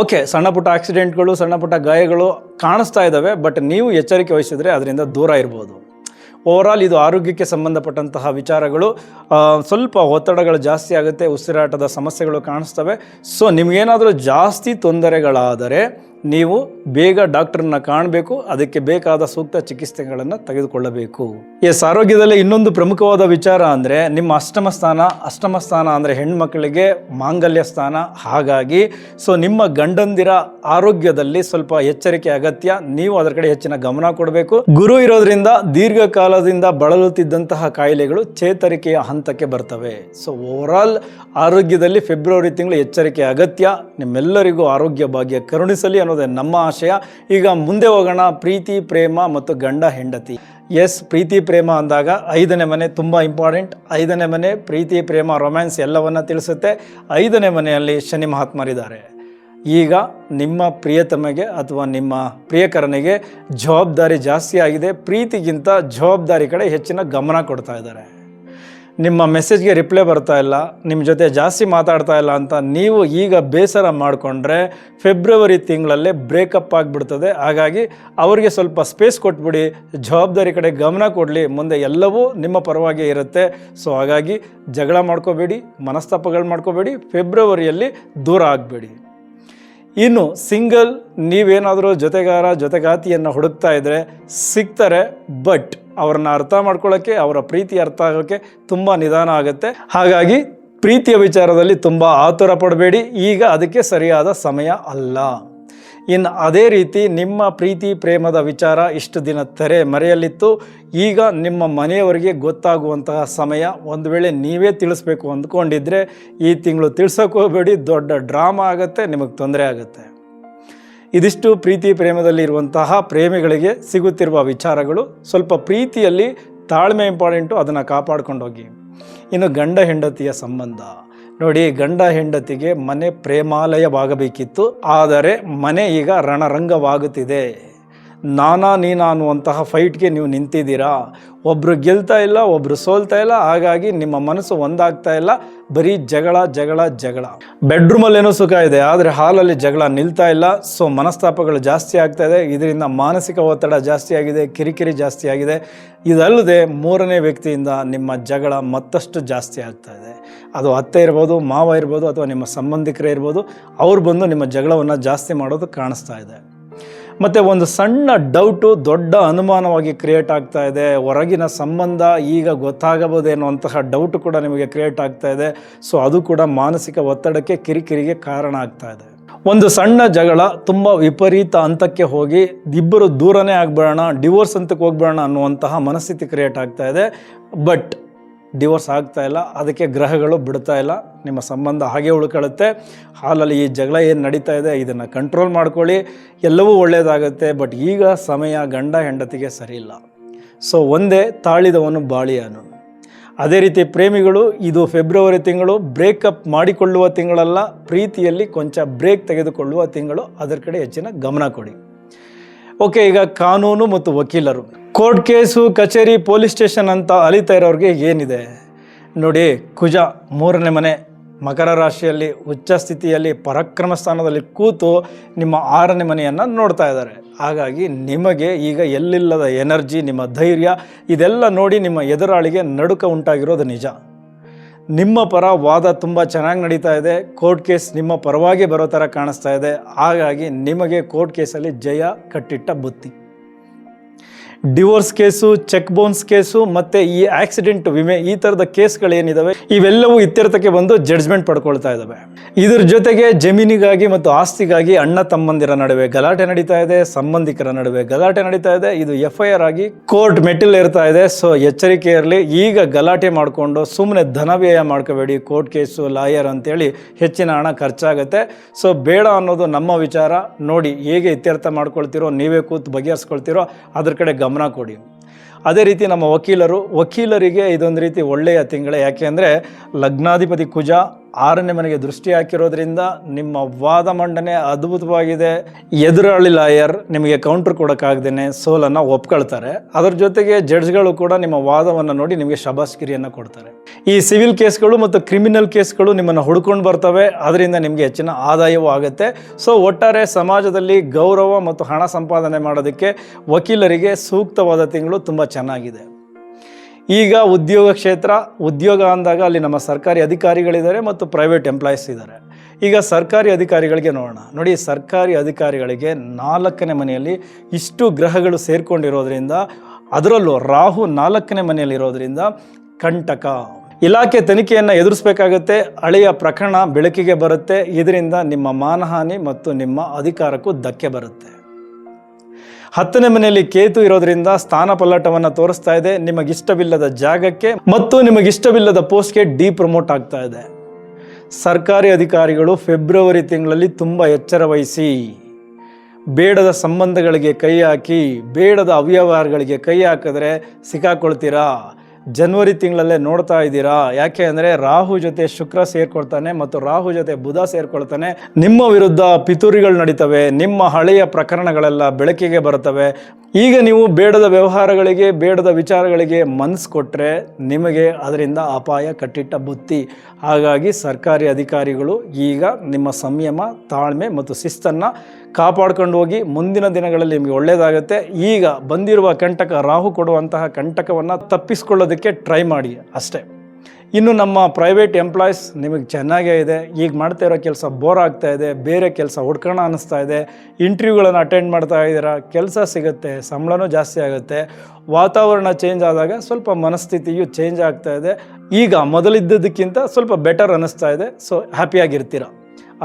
ಓಕೆ ಸಣ್ಣ ಪುಟ್ಟ ಆಕ್ಸಿಡೆಂಟ್ಗಳು ಸಣ್ಣ ಪುಟ್ಟ ಗಾಯಗಳು ಕಾಣಿಸ್ತಾ ಇದ್ದಾವೆ ಬಟ್ ನೀವು ಎಚ್ಚರಿಕೆ ವಹಿಸಿದರೆ ಅದರಿಂದ ದೂರ ಇರ್ಬೋದು. ಓವರಾಲ್ ಇದು ಆರೋಗ್ಯಕ್ಕೆ ಸಂಬಂಧಪಟ್ಟಂತಹ ವಿಚಾರಗಳು. ಸ್ವಲ್ಪ ಒತ್ತಡಗಳು ಜಾಸ್ತಿ ಆಗುತ್ತೆ, ಉಸಿರಾಟದ ಸಮಸ್ಯೆಗಳು ಕಾಣಿಸ್ತವೆ. ಸೊ ನಿಮಗೇನಾದರೂ ಜಾಸ್ತಿ ತೊಂದರೆಗಳಾದರೆ ನೀವು ಬೇಗ ಡಾಕ್ಟರ್ನ ಕಾಣಬೇಕು, ಅದಕ್ಕೆ ಬೇಕಾದ ಸೂಕ್ತ ಚಿಕಿತ್ಸೆಗಳನ್ನು ತೆಗೆದುಕೊಳ್ಳಬೇಕು. ಎಸ್, ಆರೋಗ್ಯದಲ್ಲಿ ಇನ್ನೊಂದು ಪ್ರಮುಖವಾದ ವಿಚಾರ ಅಂದರೆ ನಿಮ್ಮ ಅಷ್ಟಮ ಸ್ಥಾನ ಅಷ್ಟಮ ಸ್ಥಾನ ಅಂದರೆ ಹೆಣ್ಮಕ್ಳಿಗೆ ಮಾಂಗಲ್ಯ ಸ್ಥಾನ. ಹಾಗಾಗಿ, ಸೊ ನಿಮ್ಮ ಗಂಡಂದಿರ ಆರೋಗ್ಯದಲ್ಲಿ ಸ್ವಲ್ಪ ಎಚ್ಚರಿಕೆ, ಅಗತ್ಯ. ನೀವು ಅದರ ಕಡೆ ಹೆಚ್ಚಿನ ಗಮನ ಕೊಡಬೇಕು. ಗುರು ಇರೋದ್ರಿಂದ ದೀರ್ಘಕಾಲದಿಂದ ಬಳಲುತ್ತಿದ್ದಂತಹ ಕಾಯಿಲೆಗಳು ಚೇತರಿಕೆಯ ಹಂತಕ್ಕೆ ಬರ್ತವೆ. ಸೊ ಓವರಾಲ್ ಆರೋಗ್ಯದಲ್ಲಿ ಫೆಬ್ರವರಿ ತಿಂಗಳು ಎಚ್ಚರಿಕೆ, ಅಗತ್ಯ. ನಿಮ್ಮೆಲ್ಲರಿಗೂ ಆರೋಗ್ಯ ಭಾಗ್ಯ ಕರುಣಿಸಲಿ ಅನ್ನೋದೇ ನಮ್ಮ ಆಶಯ. ಈಗ ಮುಂದೆ ಹೋಗೋಣ, ಪ್ರೀತಿ, ಪ್ರೇಮ ಮತ್ತು ಗಂಡ, ಹೆಂಡತಿ. ಎಸ್ ಪ್ರೀತಿ, ಪ್ರೇಮ ಅಂದಾಗ ಐದನೇ ಮನೆ ತುಂಬ ಇಂಪಾರ್ಟೆಂಟ್ ಐದನೇ ಮನೆ ಪ್ರೀತಿ, ಪ್ರೇಮ ರೊಮ್ಯಾನ್ಸ್ ಎಲ್ಲವನ್ನು ತಿಳಿಸುತ್ತೆ. ಐದನೇ ಮನೆಯಲ್ಲಿ ಶನಿ ಮಹಾತ್ಮರಿದ್ದಾರೆ. ಈಗ ನಿಮ್ಮ ಪ್ರಿಯತಮಗೆ ಅಥವಾ ನಿಮ್ಮ ಪ್ರಿಯಕರನಿಗೆ ಜವಾಬ್ದಾರಿ ಜಾಸ್ತಿ ಆಗಿದೆ. ಪ್ರೀತಿಗಿಂತ ಜವಾಬ್ದಾರಿ ಕಡೆ ಹೆಚ್ಚಿನ ಗಮನ ಕೊಡ್ತಾ ಇದ್ದಾರೆ. ನಿಮ್ಮ ಮೆಸೇಜ್ಗೆ ರಿಪ್ಲೈ ಬರ್ತಾ ಇಲ್ಲ ನಿಮ್ಮ ಜೊತೆ ಜಾಸ್ತಿ ಮಾತಾಡ್ತಾ ಇಲ್ಲ ಅಂತ ನೀವು ಈಗ ಬೇಸರ ಮಾಡಿಕೊಂಡ್ರೆ ಫೆಬ್ರವರಿ ತಿಂಗಳಲ್ಲೇ ಬ್ರೇಕಪ್ ಆಗಿಬಿಡ್ತದೆ. ಹಾಗಾಗಿ ಅವರಿಗೆ ಸ್ವಲ್ಪ ಸ್ಪೇಸ್ ಕೊಟ್ಬಿಡಿ, ಜವಾಬ್ದಾರಿ ಕಡೆ ಗಮನ ಕೊಡಲಿ, ಮುಂದೆ ಎಲ್ಲವೂ ನಿಮ್ಮ ಪರವಾಗಿ ಇರುತ್ತೆ. ಸೊ ಹಾಗಾಗಿ ಜಗಳ ಮಾಡ್ಕೋಬೇಡಿ, ಮನಸ್ತಾಪಗಳು ಮಾಡ್ಕೋಬೇಡಿ ಫೆಬ್ರವರಿಯಲ್ಲಿ ದೂರ ಆಗಬೇಡಿ. ಇನ್ನು ಸಿಂಗಲ್ ನೀವೇನಾದರೂ ಜೊತೆಗಾರ, ಜೊತೆಗಾತಿಯನ್ನು ಹುಡುಕ್ತಾ ಇದ್ದರೆ ಸಿಗ್ತಾರೆ ಬಟ್ ಅವ್ರನ್ನ ಅರ್ಥ ಮಾಡ್ಕೊಳ್ಳೋಕ್ಕೆ ಅವರ ಪ್ರೀತಿ ಅರ್ಥ ಆಗೋಕ್ಕೆ ತುಂಬ ನಿಧಾನ ಆಗುತ್ತೆ. ಹಾಗಾಗಿ ಪ್ರೀತಿಯ ವಿಚಾರದಲ್ಲಿ ತುಂಬ ಆತುರ ಪಡಬೇಡಿ. ಈಗ ಅದಕ್ಕೆ ಸರಿಯಾದ ಸಮಯ ಅಲ್ಲ. ಇನ್ನು ಅದೇ ರೀತಿ ನಿಮ್ಮ ಪ್ರೀತಿ ಪ್ರೇಮದ ವಿಚಾರ ಇಷ್ಟು ದಿನ ತೆರೆ ಮರೆಯಲ್ಲಿತ್ತು. ಈಗ ನಿಮ್ಮ ಮನೆಯವರಿಗೆ ಗೊತ್ತಾಗುವಂತಹ ಸಮಯ ಒಂದು ವೇಳೆ ನೀವೇ ತಿಳಿಸ್ಬೇಕು ಅಂದ್ಕೊಂಡಿದ್ರೆ ಈ ತಿಂಗಳು ತಿಳಿಸೋಕೆ ದೊಡ್ಡ ಡ್ರಾಮಾ ಆಗುತ್ತೆ, ನಿಮಗೆ ತೊಂದರೆ ಆಗುತ್ತೆ. ಇದಿಷ್ಟು ಪ್ರೀತಿ ಪ್ರೇಮದಲ್ಲಿ ಇರುವಂತಹ ಪ್ರೇಮಿಗಳಿಗೆ ಸಿಗುತ್ತಿರುವ ವಿಚಾರಗಳು ಸ್ವಲ್ಪ ಪ್ರೀತಿಯಲ್ಲಿ ತಾಳ್ಮೆ ಇಂಪಾರ್ಟೆಂಟು ಅದನ್ನು ಕಾಪಾಡ್ಕೊಂಡೋಗಿ. ಇನ್ನು ಗಂಡ ಹೆಂಡತಿಯ ಸಂಬಂಧ. ನೋಡಿ, ಗಂಡ ಹೆಂಡತಿಗೆ ಮನೆ ಪ್ರೇಮಾಲಯವಾಗಬೇಕಿತ್ತು. ಆದರೆ ಮನೆ ಈಗ ರಣರಂಗವಾಗುತ್ತಿದೆ. ನಾನಾ ನೀನಾ ಅನ್ನುವಂತಹ ಫೈಟ್ಗೆ ನೀವು ನಿಂತಿದ್ದೀರಾ? ಒಬ್ಬರು ಗೆಲ್ತಾ ಇಲ್ಲ ಒಬ್ಬರು ಸೋಲ್ತಾ ಇಲ್ಲ, ಹಾಗಾಗಿ ನಿಮ್ಮ ಮನಸ್ಸು ಒಂದಾಗ್ತಾ ಇಲ್ಲ. ಬರೀ ಜಗಳ ಜಗಳ ಜಗಳ. ಬೆಡ್ರೂಮಲ್ಲೇನೋ ಸುಖ ಇದೆ, ಆದರೆ ಹಾಲಲ್ಲಿ ಜಗಳ ನಿಲ್ತಾ ಇಲ್ಲ ಸೊ ಮನಸ್ತಾಪಗಳು ಜಾಸ್ತಿ ಆಗ್ತಾ ಇದೆ. ಇದರಿಂದ ಮಾನಸಿಕ ಒತ್ತಡ ಜಾಸ್ತಿ ಆಗಿದೆ, ಕಿರಿಕಿರಿ ಜಾಸ್ತಿ ಆಗಿದೆ. ಇದಲ್ಲದೆ ಮೂರನೇ ವ್ಯಕ್ತಿಯಿಂದ ನಿಮ್ಮ ಜಗಳ ಮತ್ತಷ್ಟು ಜಾಸ್ತಿ ಆಗ್ತಾ ಇದೆ. ಅದು ಅತ್ತೆ ಇರ್ಬೋದು, ಮಾವ ಇರ್ಬೋದು, ಅಥವಾ ನಿಮ್ಮ ಸಂಬಂಧಿಕರೇ ಇರ್ಬೋದು, ಅವ್ರು ಬಂದು ನಿಮ್ಮ ಜಗಳವನ್ನು ಜಾಸ್ತಿ ಮಾಡೋದು ಕಾಣಿಸ್ತಾ ಇದೆ. ಮತ್ತು ಒಂದು ಸಣ್ಣ ಡೌಟು ದೊಡ್ಡ ಅನುಮಾನವಾಗಿ ಕ್ರಿಯೇಟ್ ಆಗ್ತಾ ಇದೆ. ಹೊರಗಿನ ಸಂಬಂಧ ಈಗ ಗೊತ್ತಾಗಬಹುದೇನೋ ಅಂತಹ ಡೌಟ್ ಕೂಡ ನಿಮಗೆ ಕ್ರಿಯೇಟ್ ಆಗ್ತಾ ಇದೆ. ಸೊ ಅದು ಕೂಡ ಮಾನಸಿಕ ಒತ್ತಡಕ್ಕೆ ಕಿರಿಕಿರಿಗೆ ಕಾರಣ ಆಗ್ತಾ ಇದೆ. ಒಂದು ಸಣ್ಣ ಜಗಳ ತುಂಬ ವಿಪರೀತ ಹಂತಕ್ಕೆ ಹೋಗಿ ಇಬ್ಬರು ದೂರನೇ ಆಗ್ಬೇಡೋಣ ಡಿವೋರ್ಸ್ ಹಂತಕ್ಕೆ ಹೋಗ್ಬೇಡೋಣ ಅನ್ನುವಂತಹ ಮನಸ್ಥಿತಿ ಕ್ರಿಯೇಟ್ ಆಗ್ತಾ ಇದೆ. ಬಟ್ ಡಿವೋರ್ಸ್ ಆಗ್ತಾ ಇಲ್ಲ, ಅದಕ್ಕೆ ಗ್ರಹಗಳು ಬಿಡ್ತಾ ಇಲ್ಲ, ನಿಮ್ಮ ಸಂಬಂಧ ಹಾಗೆ ಉಳ್ಕೊಳ್ಳುತ್ತೆ. ಹಾಲಲ್ಲಿ ಈ ಜಗಳ ಏನು ನಡೀತಾ ಇದೆ, ಇದನ್ನು ಕಂಟ್ರೋಲ್ ಮಾಡ್ಕೊಳ್ಳಿ. ಎಲ್ಲವೂ ಒಳ್ಳೆಯದಾಗುತ್ತೆ ಬಟ್ ಈಗ ಸಮಯ ಗಂಡ ಹೆಂಡತಿಗೆ ಸರಿಯಿಲ್ಲ ಸೊ ಒಂದೇ ತಾಳಿದವನು ಬಾಳಿಯಾನು. ಅದೇ ರೀತಿ ಪ್ರೇಮಿಗಳು, ಇದು ಫೆಬ್ರವರಿ ತಿಂಗಳು ಬ್ರೇಕಪ್ ಮಾಡಿಕೊಳ್ಳುವ ತಿಂಗಳಲ್ಲ, ಪ್ರೀತಿಯಲ್ಲಿ ಕೊಂಚ ಬ್ರೇಕ್ ತೆಗೆದುಕೊಳ್ಳುವ ತಿಂಗಳು, ಅದರ ಕಡೆ ಹೆಚ್ಚಿನ ಗಮನ ಕೊಡಿ. ಓಕೆ, ಈಗ ಕಾನೂನು ಮತ್ತು ವಕೀಲರು. ಕೋರ್ಟ್ ಕೇಸು, ಕಚೇರಿ, ಪೊಲೀಸ್ ಸ್ಟೇಷನ್ ಅಂತ ಅಲಿತಾ ಇರೋರಿಗೆ ಏನಿದೆ? ನೋಡಿ, ಕುಜ ಮೂರನೇ ಮನೆ, ಮಕರ ರಾಶಿಯಲ್ಲಿ, ಉಚ್ಚ ಸ್ಥಿತಿಯಲ್ಲಿ, ಪರಾಕ್ರಮ ಸ್ಥಾನದಲ್ಲಿ ಕೂತು ನಿಮ್ಮ ಆರನೇ ಮನೆಯನ್ನು ನೋಡ್ತಾ ಇದ್ದಾರೆ. ಹಾಗಾಗಿ ನಿಮಗೆ ಈಗ ಎಲ್ಲಿಲ್ಲದ ಎನರ್ಜಿ, ನಿಮ್ಮ ಧೈರ್ಯ, ಇದೆಲ್ಲ ನೋಡಿ ನಿಮ್ಮ ಎದುರಾಳಿಗೆ ನಡುಕ ಉಂಟಾಗಿರೋದು ನಿಜ. ನಿಮ್ಮ ಪರ ವಾದ ತುಂಬ ಚೆನ್ನಾಗಿ ನಡೀತಾ ಇದೆ. ಕೋರ್ಟ್ ಕೇಸ್ ನಿಮ್ಮ ಪರವಾಗಿ ಬರೋ ಥರ ಕಾಣಿಸ್ತಾ ಇದೆ. ಹಾಗಾಗಿ ನಿಮಗೆ ಕೋರ್ಟ್ ಕೇಸಲ್ಲಿ ಜಯ ಕಟ್ಟಿಟ್ಟ ಬುತ್ತಿ. Divorce case, cheque bounce case, ಮತ್ತು ಈ ಆಕ್ಸಿಡೆಂಟ್ ವಿಮೆ, ಈ ಥರದ ಕೇಸ್ಗಳೇನಿದಾವೆ, ಇವೆಲ್ಲವೂ ಇತ್ಯರ್ಥಕ್ಕೆ ಬಂದು ಜಡ್ಜ್ಮೆಂಟ್ ಪಡ್ಕೊಳ್ತಾ ಇದ್ದಾವೆ ಇದರ ಜೊತೆಗೆ ಜಮೀನಿಗಾಗಿ ಮತ್ತು ಆಸ್ತಿಗಾಗಿ ಅಣ್ಣ ತಮ್ಮಂದಿರ ನಡುವೆ ಗಲಾಟೆ ನಡೀತಾ ಇದೆ, ಸಂಬಂಧಿಕರ ನಡುವೆ ಗಲಾಟೆ ನಡೀತಾ ಇದೆ, ಇದು ಎಫ್ ಐ ಆರ್ ಆಗಿ ಕೋರ್ಟ್ ಮೆಟ್ಟಿಲ್ ಇರ್ತಾ ಇದೆ, ಸೊ ಎಚ್ಚರಿಕೆ ಇರಲಿ, ಈಗ ಗಲಾಟೆ ಮಾಡಿಕೊಂಡು ಸುಮ್ಮನೆ ಧನ ವ್ಯಯ ಮಾಡ್ಕೋಬೇಡಿ, ಕೋರ್ಟ್ ಕೇಸು, ಲಾಯರ್ ಅಂತೇಳಿ ಹೆಚ್ಚಿನ ಹಣ ಖರ್ಚಾಗುತ್ತೆ. ಸೊ ಬೇಡ ಅನ್ನೋದು ನಮ್ಮ ವಿಚಾರ, ನೋಡಿ ಹೇಗೆ ಇತ್ಯರ್ಥ ಮಾಡ್ಕೊಳ್ತೀರೋ, ನೀವೇ ಕೂತು ಬಗೆಹರಿಸ್ಕೊಳ್ತಿರೋ, ಅದ್ರ ಕಡೆ ಗಮನ ಕೊಡಿ. ಅದೇ ರೀತಿ ನಮ್ಮ ವಕೀಲರು ವಕೀಲರಿಗೆ ಇದೊಂದು ರೀತಿ ಒಳ್ಳೆಯ ತಿಂಗಳೇ. ಯಾಕೆ ಅಂದರೆ ಲಗ್ನಾಧಿಪತಿ ಕುಜ ಆರನೇ ಮನೆಗೆ ದೃಷ್ಟಿ ಹಾಕಿರೋದ್ರಿಂದ ನಿಮ್ಮ ವಾದ ಮಂಡನೆ ಅದ್ಭುತವಾಗಿದೆ. ಎದುರಾಳಿ ಲಾಯರ್ ನಿಮಗೆ ಕೌಂಟರ್ ಕೊಡೋಕ್ಕಾಗ್ದೇನೆ ಸೋಲನ್ನು ಒಪ್ಕೊಳ್ತಾರೆ. ಅದರ ಜೊತೆಗೆ ಜಡ್ಜ್ಗಳು ಕೂಡ ನಿಮ್ಮ ವಾದವನ್ನು ನೋಡಿ ನಿಮಗೆ ಶಬಾಸ್ಗಿರಿಯನ್ನು ಕೊಡ್ತಾರೆ. ಈ ಸಿವಿಲ್ ಕೇಸ್ಗಳು ಮತ್ತು ಕ್ರಿಮಿನಲ್ ಕೇಸ್ಗಳು ನಿಮ್ಮನ್ನು ಹುಡ್ಕೊಂಡು ಬರ್ತವೆ. ಅದರಿಂದ ನಿಮಗೆ ಹೆಚ್ಚಿನ ಆದಾಯವೂ ಆಗುತ್ತೆ. ಸೊ ಒಟ್ಟಾರೆ ಸಮಾಜದಲ್ಲಿ ಗೌರವ ಮತ್ತು ಹಣ ಸಂಪಾದನೆ ಮಾಡೋದಕ್ಕೆ ವಕೀಲರಿಗೆ ಸೂಕ್ತವಾದ ತಿಂಗಳು ತುಂಬ ಚೆನ್ನಾಗಿದೆ. ಈಗ ಉದ್ಯೋಗ ಕ್ಷೇತ್ರ, ಉದ್ಯೋಗ ಅಂದಾಗ ಅಲ್ಲಿ ನಮ್ಮ ಸರ್ಕಾರಿ ಅಧಿಕಾರಿಗಳಿದ್ದಾರೆ ಮತ್ತು ಪ್ರೈವೇಟ್ ಎಂಪ್ಲಾಯೀಸ್ ಇದ್ದಾರೆ. ಈಗ ಸರ್ಕಾರಿ ಅಧಿಕಾರಿಗಳಿಗೆ ನೋಡೋಣ. ನೋಡಿ, ಸರ್ಕಾರಿ ಅಧಿಕಾರಿಗಳಿಗೆ ನಾಲ್ಕನೇ ಮನೆಯಲ್ಲಿ ಇಷ್ಟು ಗ್ರಹಗಳು ಸೇರಿಕೊಂಡಿರೋದ್ರಿಂದ, ಅದರಲ್ಲೂ ರಾಹು ನಾಲ್ಕನೇ ಮನೆಯಲ್ಲಿರೋದ್ರಿಂದ ಕಂಟಕ. ಇಲಾಖೆ ತನಿಖೆಯನ್ನು ಎದುರಿಸಬೇಕಾಗುತ್ತೆ, ಹಳೆಯ ಪ್ರಕರಣ ಬೆಳಕಿಗೆ ಬರುತ್ತೆ, ಇದರಿಂದ ನಿಮ್ಮ ಮಾನಹಾನಿ ಮತ್ತು ನಿಮ್ಮ ಅಧಿಕಾರಕ್ಕೂ ಧಕ್ಕೆ ಬರುತ್ತೆ. ಹತ್ತನೇ ಮನೆಯಲ್ಲಿ ಕೇತು ಇರೋದ್ರಿಂದ ಸ್ಥಾನ ಪಲ್ಲಟವನ್ನು ತೋರಿಸ್ತಾ ಇದೆ. ನಿಮಗಿಷ್ಟವಿಲ್ಲದ ಜಾಗಕ್ಕೆ ಮತ್ತು ನಿಮಗಿಷ್ಟವಿಲ್ಲದ ಪೋಸ್ಟ್ಗೆ ಡಿ ಪ್ರಮೋಟ್ ಆಗ್ತಾ ಇದೆ. ಸರ್ಕಾರಿ ಅಧಿಕಾರಿಗಳು ಫೆಬ್ರವರಿ ತಿಂಗಳಲ್ಲಿ ತುಂಬ ಎಚ್ಚರ ವಹಿಸಿ, ಬೇಡದ ಸಂಬಂಧಗಳಿಗೆ ಕೈ ಹಾಕಿ, ಬೇಡದ ಅವ್ಯವಹಾರಗಳಿಗೆ ಕೈ ಹಾಕಿದ್ರೆ ಸಿಕ್ಕಾಕೊಳ್ತೀರಾ? ಜನವರಿ ತಿಂಗಳಲ್ಲೇ ನೋಡ್ತಾ ಇದ್ದೀರಾ? ಯಾಕೆ ಅಂದರೆ ರಾಹು ಜೊತೆ ಶುಕ್ರ ಸೇರ್ಕೊಳ್ತಾನೆ ಮತ್ತು ರಾಹು ಜೊತೆ ಬುಧ ಸೇರ್ಕೊಳ್ತಾನೆ. ನಿಮ್ಮ ವಿರುದ್ಧ ಪಿತೂರಿಗಳು ನಡೀತವೆ, ನಿಮ್ಮ ಹಳೆಯ ಪ್ರಕರಣಗಳೆಲ್ಲ ಬೆಳಕಿಗೆ ಬರುತ್ತವೆ. ಈಗ ನೀವು ಬೇಡದ ವ್ಯವಹಾರಗಳಿಗೆ, ಬೇಡದ ವಿಚಾರಗಳಿಗೆ ಮನಸ್ಸು ಕೊಟ್ಟರೆ ನಿಮಗೆ ಅದರಿಂದ ಅಪಾಯ, ಕಟ್ಟಿಟ್ಟ ಬುತ್ತಿ. ಹಾಗಾಗಿ ಸರ್ಕಾರಿ ಅಧಿಕಾರಿಗಳು ಈಗ ನಿಮ್ಮ ಸಂಯಮ, ತಾಳ್ಮೆ ಮತ್ತು ಶಿಸ್ತನ್ನು ಕಾಪಾಡ್ಕೊಂಡು ಹೋಗಿ ಮುಂದಿನ ದಿನಗಳಲ್ಲಿ ನಿಮಗೆ ಒಳ್ಳೆಯದಾಗುತ್ತೆ ಈಗ ಬಂದಿರುವ ಕಂಟಕ ರಾಹು ಕೊಡುವಂತಹ ಕಂಟಕವನ್ನು ತಪ್ಪಿಸ್ಕೊಳ್ಳೋದಕ್ಕೆ ಟ್ರೈ ಮಾಡಿ ಅಷ್ಟೇ. ಇನ್ನು ನಮ್ಮ ಪ್ರೈವೇಟ್ ಎಂಪ್ಲಾಯೀಸ್ ನಿಮಗೆ ಚೆನ್ನಾಗೇ ಇದೆ. ಈಗ ಮಾಡ್ತಾ ಇರೋ ಕೆಲಸ ಬೋರ್ ಆಗ್ತಾ ಇದೆ. ಬೇರೆ ಕೆಲಸ ಹುಡ್ಕೋಣ ಅನ್ನಿಸ್ತಾ ಇದೆ. ಇಂಟರ್ವ್ಯೂಗಳನ್ನು ಅಟೆಂಡ್ ಮಾಡ್ತಾ ಇದ್ದೀರಾ? ಕೆಲಸ ಸಿಗುತ್ತೆ. ಸಂಬಳನೂ ಜಾಸ್ತಿ ಆಗುತ್ತೆ. ವಾತಾವರಣ ಚೇಂಜ್ ಆದಾಗ ಸ್ವಲ್ಪ ಮನಸ್ಥಿತಿಯು ಚೇಂಜ್ ಆಗ್ತಾ ಇದೆ. ಈಗ ಮೊದಲಿದ್ದದಕ್ಕಿಂತ ಸ್ವಲ್ಪ ಬೆಟರ್ ಅನ್ನಿಸ್ತಾ ಇದೆ. ಸೊ ಹ್ಯಾಪಿಯಾಗಿರ್ತೀರ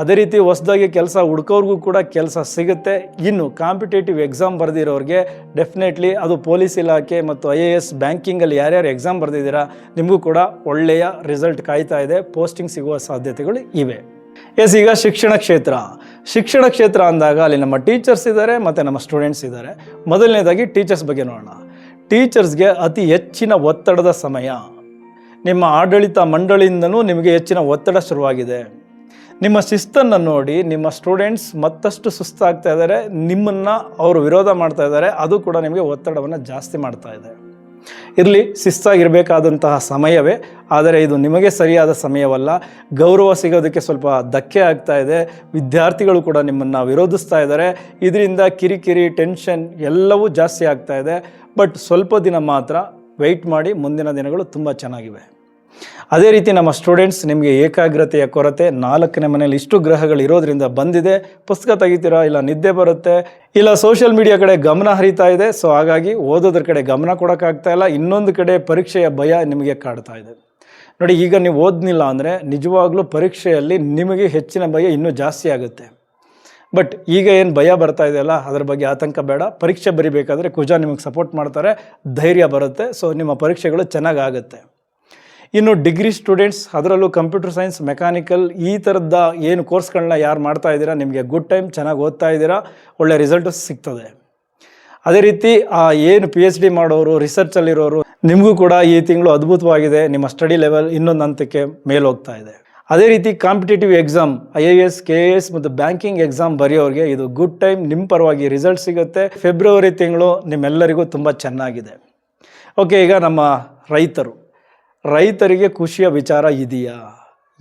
ಅದೇ ರೀತಿ ಹೊಸದಾಗಿ ಕೆಲಸ ಹುಡ್ಕೋರ್ಗೂ ಕೂಡ ಕೆಲಸ ಸಿಗುತ್ತೆ. ಇನ್ನು ಕಾಂಪಿಟೇಟಿವ್ ಎಕ್ಸಾಮ್ ಬರೆದಿರೋರಿಗೆ ಡೆಫಿನೆಟ್ಲಿ ಅದು ಪೊಲೀಸ್ ಇಲಾಖೆ ಮತ್ತು ಐ ಎ ಎಸ್ ಬ್ಯಾಂಕಿಂಗಲ್ಲಿ ಯಾರ್ಯಾರು ಎಕ್ಸಾಮ್ ಬರೆದಿದ್ದೀರಾ, ನಿಮಗೂ ಕೂಡ ಒಳ್ಳೆಯ ರಿಸಲ್ಟ್ ಕಾಯ್ತಾ ಇದೆ. ಪೋಸ್ಟಿಂಗ್ ಸಿಗುವ ಸಾಧ್ಯತೆಗಳು ಇವೆ. ಎಸ್, ಈಗ ಶಿಕ್ಷಣ ಕ್ಷೇತ್ರ. ಶಿಕ್ಷಣ ಕ್ಷೇತ್ರ ಅಂದಾಗ ಅಲ್ಲಿ ನಮ್ಮ ಟೀಚರ್ಸ್ ಇದ್ದಾರೆ ಮತ್ತು ನಮ್ಮ ಸ್ಟೂಡೆಂಟ್ಸ್ ಇದ್ದಾರೆ. ಮೊದಲನೇದಾಗಿ ಟೀಚರ್ಸ್ ಬಗ್ಗೆ ನೋಡೋಣ. ಟೀಚರ್ಸ್ಗೆ ಅತಿ ಹೆಚ್ಚಿನ ಒತ್ತಡದ ಸಮಯ. ನಿಮ್ಮ ಆಡಳಿತ ಮಂಡಳಿಯಿಂದನೂ ನಿಮಗೆ ಹೆಚ್ಚಿನ ಒತ್ತಡ ಶುರುವಾಗಿದೆ. ನಿಮ್ಮ ಶಿಸ್ತನ್ನು ನೋಡಿ ನಿಮ್ಮ ಸ್ಟೂಡೆಂಟ್ಸ್ ಮತ್ತಷ್ಟು ಸುಸ್ತಾಗ್ತಾ ಇದ್ದಾರೆ, ನಿಮ್ಮನ್ನು ಅವರು ವಿರೋಧ ಮಾಡ್ತಾ ಇದ್ದಾರೆ, ಅದು ಕೂಡ ನಿಮಗೆ ಒತ್ತಡವನ್ನು ಜಾಸ್ತಿ ಮಾಡ್ತಾ ಇದೆ. ಇರಲಿ, ಶಿಸ್ತಾಗಿರಬೇಕಾದಂತಹ ಸಮಯವೇ, ಆದರೆ ಇದು ನಿಮಗೆ ಸರಿಯಾದ ಸಮಯವಲ್ಲ. ಗೌರವ ಸಿಗೋದಕ್ಕೆ ಸ್ವಲ್ಪ ಧಕ್ಕೆ ಆಗ್ತಾ ಇದೆ, ವಿದ್ಯಾರ್ಥಿಗಳು ಕೂಡ ನಿಮ್ಮನ್ನು ವಿರೋಧಿಸ್ತಾ ಇದ್ದಾರೆ. ಇದರಿಂದ ಕಿರಿಕಿರಿ, ಟೆನ್ಷನ್ ಎಲ್ಲವೂ ಜಾಸ್ತಿ ಆಗ್ತಾ ಇದೆ. ಬಟ್ ಸ್ವಲ್ಪ ದಿನ ಮಾತ್ರ ವೆಯ್ಟ್ ಮಾಡಿ ಮುಂದಿನ ದಿನಗಳು ತುಂಬ ಚೆನ್ನಾಗಿವೆ. ಅದೇ ರೀತಿ ನಮ್ಮ ಸ್ಟೂಡೆಂಟ್ಸ್ ನಿಮಗೆ ಏಕಾಗ್ರತೆಯ ಕೊರತೆ, ನಾಲ್ಕನೇ ಮನೆಯಲ್ಲಿ ಇಷ್ಟು ಗ್ರಹಗಳು ಇರೋದ್ರಿಂದ ಬಂದಿದೆ. ಪುಸ್ತಕ ತೆಗಿತೀರಾ? ಇಲ್ಲ ನಿದ್ದೆ ಬರುತ್ತೆ? ಇಲ್ಲ ಸೋಷಿಯಲ್ ಮೀಡಿಯಾ ಕಡೆ ಗಮನ ಹರಿತಾ ಇದೆ? ಸೊ ಹಾಗಾಗಿ ಓದೋದ್ರ ಕಡೆ ಗಮನ ಕೊಡೋಕ್ಕಾಗ್ತಾ ಇಲ್ಲ. ಇನ್ನೊಂದು ಕಡೆ ಪರೀಕ್ಷೆಯ ಭಯ ನಿಮಗೆ ಕಾಡ್ತಾ ಇದೆ. ನೋಡಿ, ಈಗ ನೀವು ಓದ್ನಿಲ್ಲ ಅಂದರೆ ನಿಜವಾಗ್ಲೂ ಪರೀಕ್ಷೆಯಲ್ಲಿ ನಿಮಗೆ ಹೆಚ್ಚಿನ ಭಯ ಇನ್ನೂ ಜಾಸ್ತಿ ಆಗುತ್ತೆ. ಬಟ್ ಈಗ ಏನು ಭಯ ಬರ್ತಾ ಇದೆಯಲ್ಲ ಅದ್ರ ಬಗ್ಗೆ ಆತಂಕ ಬೇಡ. ಪರೀಕ್ಷೆ ಬರಿಬೇಕಾದ್ರೆ ಕುಜ ನಿಮಗೆ ಸಪೋರ್ಟ್ ಮಾಡ್ತಾರೆ. ಧೈರ್ಯ ಬರುತ್ತೆ. ಸೊ ನಿಮ್ಮ ಪರೀಕ್ಷೆಗಳು ಚೆನ್ನಾಗಿ ಆಗುತ್ತೆ ಇನ್ನು ಡಿಗ್ರಿ ಸ್ಟೂಡೆಂಟ್ಸ್, ಅದರಲ್ಲೂ ಕಂಪ್ಯೂಟರ್ ಸೈನ್ಸ್, ಮೆಕ್ಯಾನಿಕಲ್, ಈ ಥರದ ಏನು ಕೋರ್ಸ್ಗಳನ್ನ ಯಾರು ಮಾಡ್ತಾ ಇದ್ದೀರಾ, ನಿಮಗೆ ಗುಡ್ ಟೈಮ್, ಚೆನ್ನಾಗಿ ಓದ್ತಾ ಇದ್ದೀರಾ, ಒಳ್ಳೆ ರಿಸಲ್ಟ್ ಸಿಗ್ತದೆ. ಅದೇ ರೀತಿ, ಆ ಏನು ಪಿ ಎಚ್ ಡಿ ಮಾಡೋರು ರಿಸರ್ಚಲ್ಲಿರೋರು ನಿಮಗೂ ಕೂಡ ಈ ತಿಂಗಳು ಅದ್ಭುತವಾಗಿದೆ, ನಿಮ್ಮ ಸ್ಟಡಿ ಲೆವೆಲ್ ಇನ್ನೊಂದು ಹಂತಕ್ಕೆ ಮೇಲೋಗ್ತಾ ಇದೆ. ಅದೇ ರೀತಿ competitive exam I A S K A S ಮತ್ತು ಬ್ಯಾಂಕಿಂಗ್ ಎಕ್ಸಾಮ್ ಬರೆಯೋರಿಗೆ ಇದು ಗುಡ್ ಟೈಮ್ ನಿಮ್ಮ ಪರವಾಗಿ ರಿಸಲ್ಟ್ ಸಿಗುತ್ತೆ. ಫೆಬ್ರವರಿ ತಿಂಗಳು ನಿಮ್ಮೆಲ್ಲರಿಗೂ ತುಂಬ ಚೆನ್ನಾಗಿದೆ. ಓಕೆ ಈಗ ನಮ್ಮ ರೈತರು. ರೈತರಿಗೆ ಖುಷಿಯ ವಿಚಾರ ಇದೆಯಾ?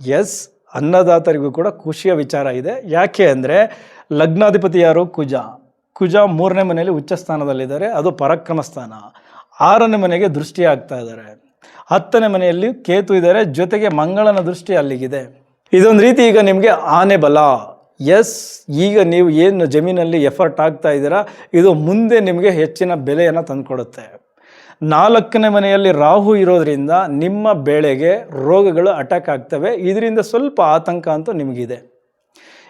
ಎಸ್ ಅನ್ನದಾತರಿಗೂ ಕೂಡ ಖುಷಿಯ ವಿಚಾರ ಇದೆ. ಯಾಕೆ ಅಂದರೆ ಲಗ್ನಾಧಿಪತಿ ಯಾರು? ಕುಜ. ಕುಜ ಮೂರನೇ ಮನೆಯಲ್ಲಿ ಉಚ್ಚ ಸ್ಥಾನದಲ್ಲಿದ್ದಾರೆ. ಅದು ಪರಾಕ್ರಮ ಸ್ಥಾನ. ಆರನೇ ಮನೆಗೆ ದೃಷ್ಟಿ ಆಗ್ತಾ ಇದ್ದಾರೆ. ಹತ್ತನೇ ಮನೆಯಲ್ಲಿ ಕೇತು ಇದ್ದಾರೆ. ಜೊತೆಗೆ ಮಂಗಳನ ದೃಷ್ಟಿ ಅಲ್ಲಿಗಿದೆ. ಇದೊಂದು ರೀತಿ ಈಗ ನಿಮಗೆ ಆನೆ ಬಲ. ಎಸ್ ಈಗ ನೀವು ಏನು ಜಮೀನಲ್ಲಿ ಎಫರ್ಟ್ ಆಗ್ತಾ ಇದ್ದೀರಾ, ಇದು ಮುಂದೆ ನಿಮಗೆ ಹೆಚ್ಚಿನ ಬೆಲೆಯನ್ನು ತಂದುಕೊಡುತ್ತೆ. ನಾಲ್ಕನೇ ಮನೆಯಲ್ಲಿ ರಾಹು ಇರೋದ್ರಿಂದ ನಿಮ್ಮ ಬೆಳೆಗೆ ರೋಗಗಳು ಅಟ್ಯಾಕ್ ಆಗ್ತವೆ. ಇದರಿಂದ ಸ್ವಲ್ಪ ಆತಂಕ ಅಂತೂ ನಿಮಗಿದೆ.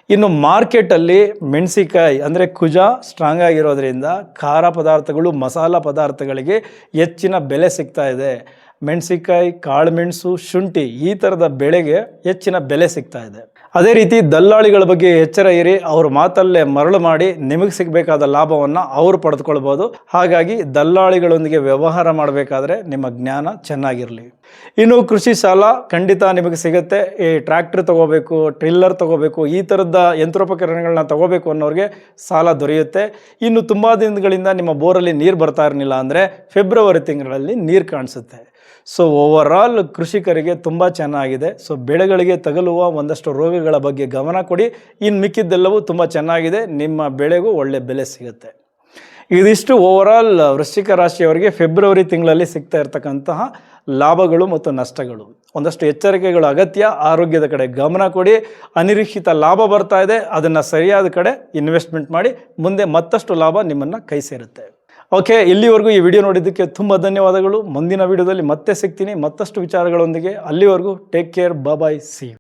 ಇನ್ನು ಮಾರ್ಕೆಟಲ್ಲಿ ಮೆಣಸಿಕಾಯಿ ಅಂದರೆ ಕುಜ ಸ್ಟ್ರಾಂಗ್ ಆಗಿರೋದ್ರಿಂದ ಖಾರ ಪದಾರ್ಥಗಳು, ಮಸಾಲ ಪದಾರ್ಥಗಳಿಗೆ ಹೆಚ್ಚಿನ ಬೆಲೆ ಸಿಗ್ತಾ ಇದೆ. ಮೆಣಸಿಕಾಯಿ ಕಾಳುಮೆಣಸು ಶುಂಠಿ ಈ ಥರದ ಬೆಳೆಗೆ ಹೆಚ್ಚಿನ ಬೆಲೆ ಸಿಗ್ತಾ ಇದೆ. ಅದೇ ರೀತಿ ದಲ್ಲಾಳಿಗಳ ಬಗ್ಗೆ ಎಚ್ಚರ ಇರಿ, ಅವ್ರ ಮಾತಲ್ಲೇ ಮರಳು ಮಾಡಿ ನಿಮಗೆ ಸಿಗಬೇಕಾದ ಲಾಭವನ್ನು ಅವರು ಪಡೆದುಕೊಳ್ಬೋದು. ಹಾಗಾಗಿ ದಲ್ಲಾಳಿಗಳೊಂದಿಗೆ ವ್ಯವಹಾರ ಮಾಡಬೇಕಾದ್ರೆ ನಿಮ್ಮ ಜ್ಞಾನ ಚೆನ್ನಾಗಿರಲಿ. ಇನ್ನು ಕೃಷಿ ಸಾಲ ಖಂಡಿತ ನಿಮಗೆ ಸಿಗುತ್ತೆ. ಈ ಟ್ರ್ಯಾಕ್ಟರ್ ತಗೋಬೇಕು, ಟ್ರಿಲ್ಲರ್ ತಗೋಬೇಕು, ಈ ಥರದ ಯಂತ್ರೋಪಕರಣಗಳನ್ನ ತಗೋಬೇಕು ಅನ್ನೋರಿಗೆ ಸಾಲ ದೊರೆಯುತ್ತೆ. ಇನ್ನು ತುಂಬ ದಿನಗಳಿಂದ ನಿಮ್ಮ ಬೋರಲ್ಲಿ ನೀರು ಬರ್ತಾ ಇರಲಿಲ್ಲ ಅಂದರೆ ಫೆಬ್ರವರಿ ತಿಂಗಳಲ್ಲಿ ನೀರು ಕಾಣಿಸುತ್ತೆ. ಸೊ ಓವರಾಲ್ ಕೃಷಿಕರಿಗೆ ತುಂಬ ಚೆನ್ನಾಗಿದೆ. ಸೊ ಬೆಳೆಗಳಿಗೆ ತಗಲುವ ಒಂದಷ್ಟು ರೋಗಗಳ ಬಗ್ಗೆ ಗಮನ ಕೊಡಿ. ಇನ್ನು ಮಿಕ್ಕಿದ್ದೆಲ್ಲವೂ ತುಂಬ ಚೆನ್ನಾಗಿದೆ. ನಿಮ್ಮ ಬೆಳೆಗೂ ಒಳ್ಳೆ ಬೆಲೆ ಸಿಗುತ್ತೆ. ಇದಿಷ್ಟು ಓವರಾಲ್ ವೃಶ್ಚಿಕ ರಾಶಿಯವರಿಗೆ ಫೆಬ್ರವರಿ ತಿಂಗಳಲ್ಲಿ ಸಿಗ್ತಾ ಇರತಕ್ಕಂತಹ ಲಾಭಗಳು ಮತ್ತು ನಷ್ಟಗಳು. ಒಂದಷ್ಟು ಎಚ್ಚರಿಕೆಗಳು ಅಗತ್ಯ. ಆರೋಗ್ಯದ ಕಡೆ ಗಮನ ಕೊಡಿ. ಅನಿರೀಕ್ಷಿತ ಲಾಭ ಬರ್ತಾ ಇದೆ. ಅದನ್ನು ಸರಿಯಾದ ಕಡೆ ಇನ್ವೆಸ್ಟ್ಮೆಂಟ್ ಮಾಡಿ. ಮುಂದೆ ಮತ್ತಷ್ಟು ಲಾಭ ನಿಮ್ಮನ್ನು ಕೈ ಸೇರುತ್ತೆ. ಓಕೆ ಇಲ್ಲಿವರೆಗೂ ಈ ವಿಡಿಯೋ ನೋಡಿದ್ದಕ್ಕೆ ತುಂಬ ಧನ್ಯವಾದಗಳು. ಮುಂದಿನ ವಿಡಿಯೋದಲ್ಲಿ ಮತ್ತೆ ಸಿಗ್ತೀನಿ. ಮತ್ತಷ್ಟು ವಿಚಾರಗಳೊಂದಿಗೆ ಅಲ್ಲಿವರೆಗೂ ಟೇಕ್ ಕೇರ್ ಬಾಬಾಯ್ ಸಿ